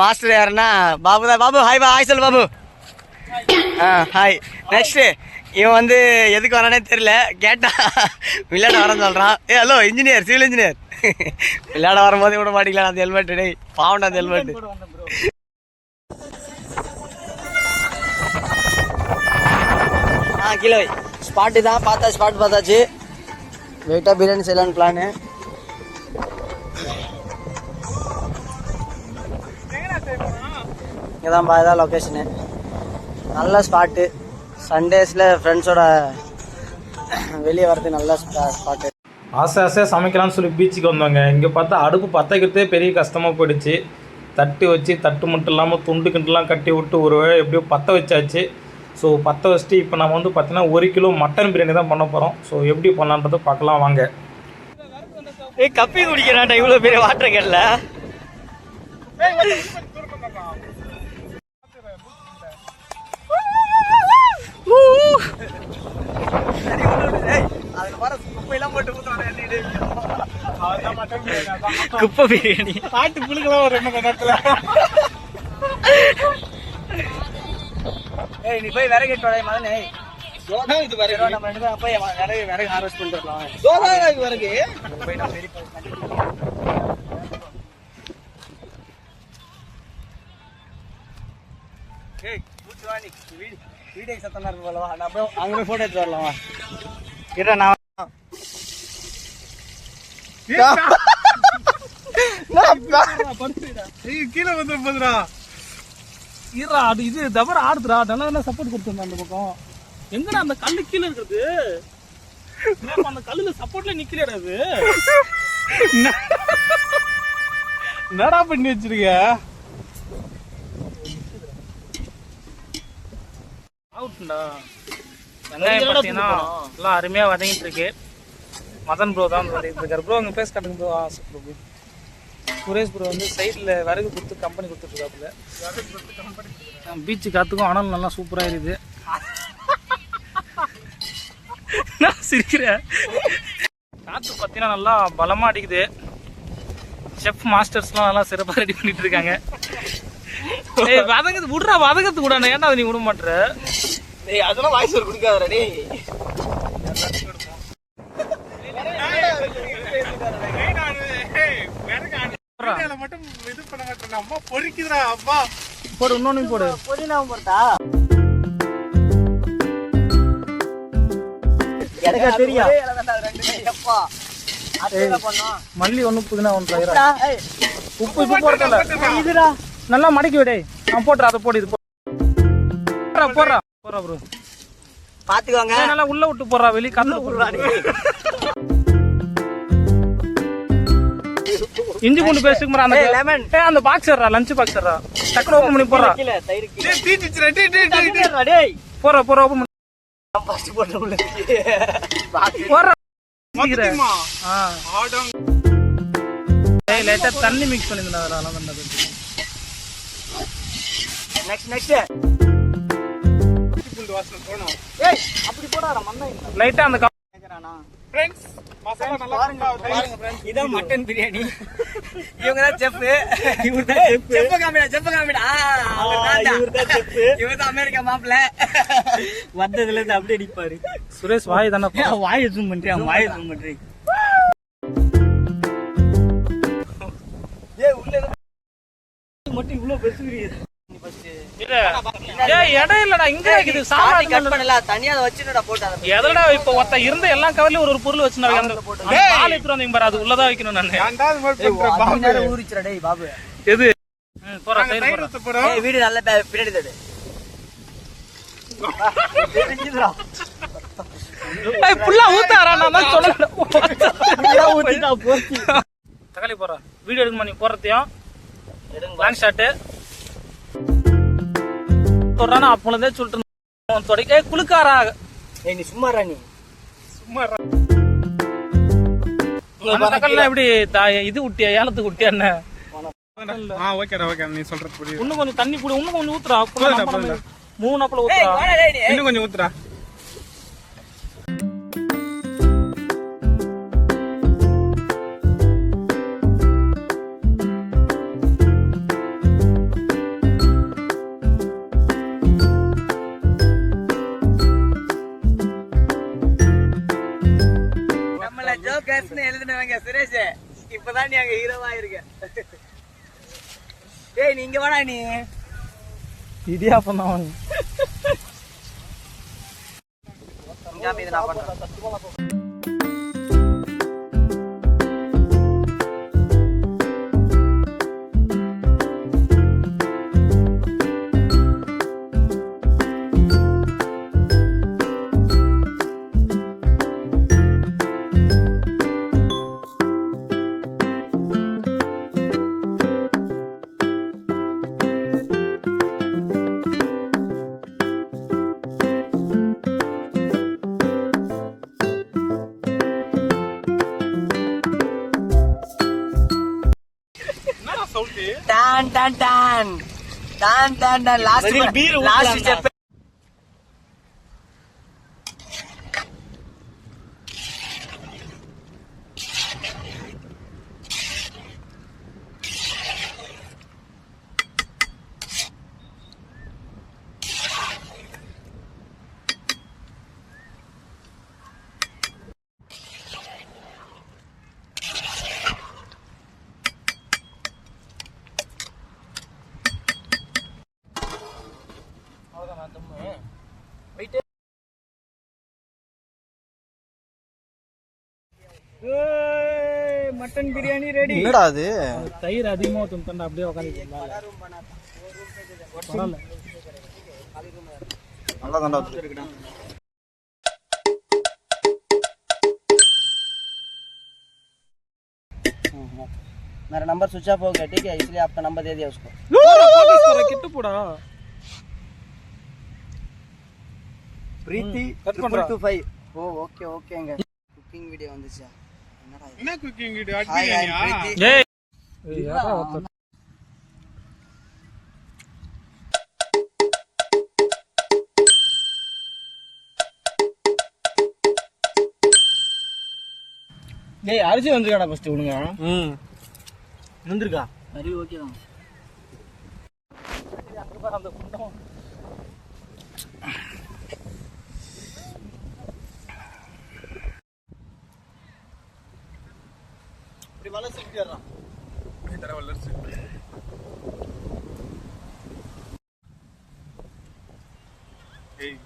Master யாருன்னா பாபு தான். Babu hi பா ஹாய் சொல்லு பாபு. ஆ ஹாய் நெக்ஸ்ட் இவன் வந்து எதுக்கு வரானே தெரியல. கேட்டா விளையாட வரேன்னு சொல்கிறான் ஏ ஹலோ இன்ஜினியர் சிவில் இன்ஜினியர் விளையாட வரும்போது விட மாட்டீங்களா? அந்த ஹெல்மெட் டே பாவண்டா அந்த ஹெல்மெட் ஆ கிலோ ஸ்பாட்டு தான் பார்த்தா ஸ்பாட் பார்த்தாச்சு. வெயிட்டாக பிரியாணி செய்யலான்னு பிளானு இங்கே தான் இதான் லொக்கேஷனு நல்ல ஸ்பாட்டு சண்டேஸில் ஃப்ரெண்ட்ஸோட வெளியே வரது நல்ல ஸ்பாட்டு ஆசை ஆசையாக சமைக்கலாம்னு சொல்லி பீச்சுக்கு வந்தோங்க. இங்கே பார்த்தா அடுப்பு பற்ற வைக்கிறதே பெரிய கஷ்டமாக போயிடுச்சு. தட்டு வச்சு தட்டு மட்டும் இல்லாமல் துண்டு கிண்டுலாம் கட்டி விட்டு ஒரு வேளை எப்படியோ பற்ற வச்சாச்சு. ஸோ பற்ற வச்சுட்டு இப்போ நம்ம வந்து பார்த்தீங்கன்னா ஒரு கிலோ மட்டன் பிரியாணி தான் பண்ண போகிறோம் ஸோ எப்படி பண்ணலான்றதை பார்க்கலாம் வாங்க. ஏய் கப்பி குடிக்கிறான்டா இவ்வளோ பெரிய வாட்டர் கேட்ல. குப்பை பிரியாணி. பாட்டு புழுக்கலாம் ஒரு ரெண்டு நேரத்தில் ஏய் நீ போய் விறகு எட்டு வரைய மதனே இது விறகு நம்ம போய் விறகு விறகு ஹார்வெஸ்ட் பண்ணிட்டு வரலாம். விறகு. போய் நான் பெரிய வீடியோ சத்தம் இருக்கு போலவா? போய் அங்க போய் போட்டோ எடுத்து வரலாமா? இருடா நான் கீழே வந்து போதுடா. ஈரா அது இது தவிர ஆடுதுடா. நல்லா நல்லா சப்போர்ட் கொடுத்துருந்தேன் அந்த பக்கம்? எங்கடா அந்த கல்லு கீழே இருக்குது அந்த கல்லுல சப்போர்ட்ல நிக்கலையா அது என்னடா பண்ணி வச்சிருக்க? அவுட்டா வெங்காயம் பார்த்தீங்கன்னா எல்லாம் அருமையாக வதங்கிட்டு இருக்கு மதன் ப்ரோ தான் சொல்லிட்டு இருக்காரு ப்ரோ உங்க பேஸ் கட்டுங்க ப்ரோ ஆசை ப்ரோ சுரேஷ் ப்ரோ வந்து சைடில் விறகு கொடுத்து கம்பெனி கொடுத்துட்ருக்காப்புல. பீச்சு காத்துக்கும் அனல் நல்லா சூப்பராக இருக்குது நான் சிரிக்கிறேன் காற்று பார்த்தீங்கன்னா நல்லா பலமாக அடிக்குது. செஃப் மாஸ்டர்ஸ்லாம் நல்லா சிறப்பாக ரெடி பண்ணிட்டு இருக்காங்க. ஏய் வதங்கத்து விட்றா வதங்கத்து கூட ஏன்டா அதை நீ விட மாட்டுற டேய் அதெல்லாம் வாய்ஸ் ஒரு கொடுக்காதடா டேய். மட்டும் இது பண்ண மாட்டேன் அம்மா பொறிக்குதுடா அப்பா போடு இன்னொன்னு போடு புதினா போட்டா எனக்கு தெரியும் எப்பா? அதுல பண்ணோம் மல்லி ஒன்று புதினா ஒன்று உப்பு இதுடா. நல்லா மடக்கி விடே. நான் போட்டுறேன் அதை போடு இது போடுறா போடுறா. போடுறா ப்ரோ பாத்துக்கோங்க. நல்லா உள்ள விட்டு போடுறா வெளியே கண்ணில் போடுறா இஞ்சி பூண்டு பேஸ்ட்டுக்கு மாதிரி அந்த. ஏய் அந்த பாக்ஸ் லஞ்ச் பாக்ஸ் டக்குனு ஓப்பன் பண்ணி போடுறா. கீழ தயிர் கீழ டேய் போடுறா போடுறா ஓப்பன் பண்ணி. ஃபர்ஸ்ட் போட்டு உள்ள. போடுறா சீக்கிரம். ஆ. ஏய் லைட்டா தண்ணி மிக்ஸ் பண்ணிருந்தா அதெல்லாம் பண்ணது நெக்ஸ்ட் நெக்ஸ்ட் ஏய் அப்படி போடாத மண்ணை லைட்டா அந்த கேக்குறானா? பாருங்க friends, இதான் மட்டன் பிரியாணி இவங்க தான் செஃப் இவர் தான் செஃப் செஃப் காமிடா செஃப் காமிடா. இவர் தான். செஃப் இவர் தான் அமெரிக்கா மாப்பிள்ள வந்ததுல இருந்து அப்படியே அடிப்பாரு. சுரேஷ் வாய் தானே வாய் ஜூம் பண்றேன் வாய் ஜூம் பண்றேன் ஏய் உள்ள மட்டும் இவ்வளவு பெருசு ஏய் இடம் இல்லடா இங்க இருக்குது. சாப்பாடு கட் பண்ணல தனியா அதை வச்சுடா போட்டு எதடா இப்ப ஒருத்த இருந்த எல்லா கவர்லயும் ஒரு ஒரு பொருள் வச்சுனாங்க. அந்த பால் எடுத்துட்டு வந்தீங்க பாரு அது உள்ளதா வைக்கணும் நானு. டேய் பாபு. எது? போறா தயிர் போறா. வீடு நல்ல பின்னாடி தடு. புல்லா ஊத்தாரா? நான் தான் சொன்னேன். இதெல்லாம் ஊத்திட்டா போச்சு. தக்காளி போறா வீடியோ எடுக்குமா நீ போறதையும் லாங் ஷாட்டு சொல்றானா அப்பொழுதே சொல்லிட்டு இருந்தேன். தொடக்க குளுக்காரா? ஏய், நீ சும்மா அந்த தக்காளிலாம் எப்படி தா- இது விட்டியா ஏலத்துக்கு விட்டியா என்ன? ஓகேடா ஓகே நீ சொல்றது புரியுது. இன்னும் கொஞ்சம் தண்ணி புடி இன்னும் கொஞ்சம் ஊத்துறா. மூணு அப்பளம் ஊத்துறா வாடா டேய் நீ. இன்னும் கொஞ்சம் ஊத்துடா. ஏய் நீங்க வாடா நீ. இடியாப்பம் தான் வாங்க టాన్ టాన్ టాన్ టాన్ టాన్ లాస్ట్ లాస్ట్ చెప్పే மட்டன் பிரியாணி ரெடி என்னடா அது தயிர் அதிகமா ஊத்தணும் அப்படியே உட்காந்து பரவாயில்ல நல்லா தாண்டா मेरा नंबर स्विच ऑफ हो गया ठीक है इसलिए आपका नंबर दे दिया उसको கிட்டு போடா பிரீத்தி Cut ட்ரிபிள் பண்றா. டூ ஃபைவ் ஓ ஓகே ஓகேங்க குக்கிங் வீடியோ வந்துச்சா என்னடா இது? என்ன குக்கிங் அட்மினியா? டேய் அரிசி வந்துருக்காடா ஃபர்ஸ்ட் உனங்க ம். வந்திருக்கா? சரி ஓகே தான். இப்படி ஏய்